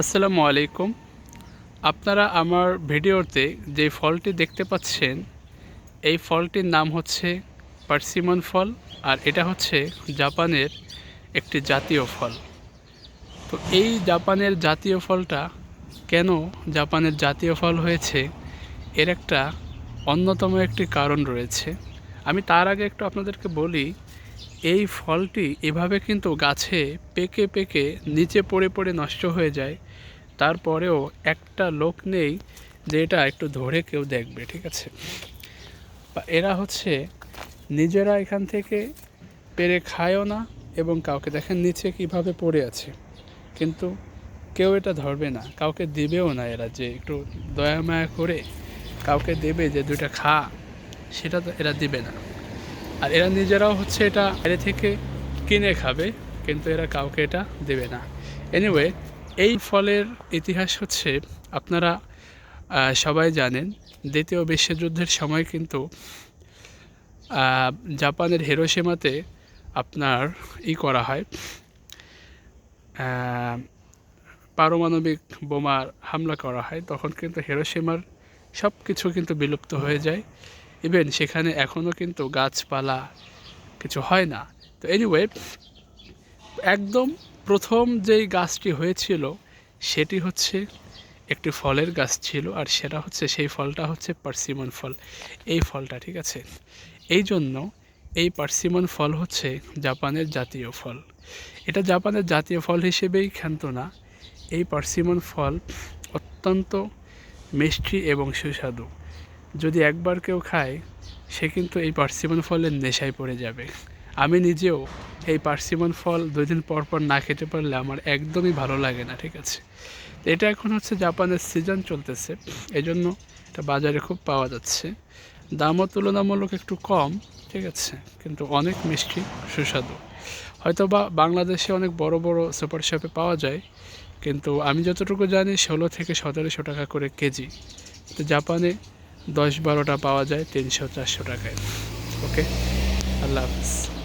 আসসালামু আলাইকুম। আপনারা আমার ভিডিওতে যে ফলটি দেখতে পাচ্ছেন, এই ফলটির নাম হচ্ছে পার্সিমন ফল আর এটা হচ্ছে জাপানের একটি জাতীয় ফল। তো এই জাপানের জাতীয় ফলটা কেন জাপানের জাতীয় ফল হয়েছে, এর একটা অন্যতম একটি কারণ রয়েছে। আমি তার আগে একটু আপনাদেরকে বলি এই ফলটি এভাবে কিন্তু গাছে পেকে পেকে নিচে পড়ে পড়ে নষ্ট হয়ে যায়। তারপরেও একটা লোক নেই যে এটা একটু ধরে কেউ দেখবে, ঠিক আছে? এরা হচ্ছে নিজেরা এখান থেকে পেরে খায়ও না এবং কাউকে দেখেন নিচে কীভাবে পড়ে আছে। কিন্তু কেউ এটা ধরবে না, কাউকে দিবেও না এরা যে একটু দয়া মায়া করে কাউকে দেবে যে দুইটা খা, সেটা তো এরা দিবে না। আর এরা নিজেরাও হচ্ছে এটা বাইরে থেকে কিনে খাবে, কিন্তু এরা কাউকে এটা দেবে না। এনিওয়ে এই ফলের ইতিহাস হচ্ছে, আপনারা সবাই জানেন, দ্বিতীয় বিশ্বযুদ্ধের সময় কিন্তু জাপানের হিরোশিমাতে আপনার ই করা হয় পারমাণবিক বোমার হামলা করা হয়। তখন কিন্তু হিরোশিমার সব কিছু কিন্তু বিলুপ্ত হয়ে যায়। ইভেন সেখানে এখনও কিন্তু গাছপালা কিছু হয় না। তো এনিওয়ে একদম প্রথম যেই গাছটি হয়েছিল, সেটি হচ্ছে একটি ফলের গাছ ছিল আর সেটা হচ্ছে, সেই ফলটা হচ্ছে পার্সিমন ফল। এই ফলটা, ঠিক আছে? এই জন্য এই পার্সিমন ফল হচ্ছে জাপানের জাতীয় ফল। এটা জাপানের জাতীয় ফল হিসেবেই খ্যাত না। এই পার্সিমন ফল অত্যন্ত মিষ্টি এবং সুস্বাদু। যদি একবার কেউ খায়, সে কিন্তু এই পার্সিমন ফলের নেশায় পড়ে যাবে। আমি নিজেও এই পার্সিমন ফল দুই দিন পর পর না খেতে পারলে আমার একদমই ভালো লাগে না, ঠিক আছে? এটা এখন হচ্ছে জাপানের সিজন চলতেছে এই জন্য এটা বাজারে খুব পাওয়া যাচ্ছে। দামও তুলনামূলক একটু কম, ঠিক আছে? কিন্তু অনেক মিষ্টি, সুস্বাদু। হয়তো বা বাংলাদেশে অনেক বড় বড় সুপার শপে পাওয়া যায়, কিন্তু আমি যতটুকু জানি, ষোলো থেকে সতেরোশো টাকা করে কেজি। তো জাপানে দশ বারোটা পাওয়া যায় তিনশো চারশো টাকায়। ওকে আল্লাহ হাফিজ।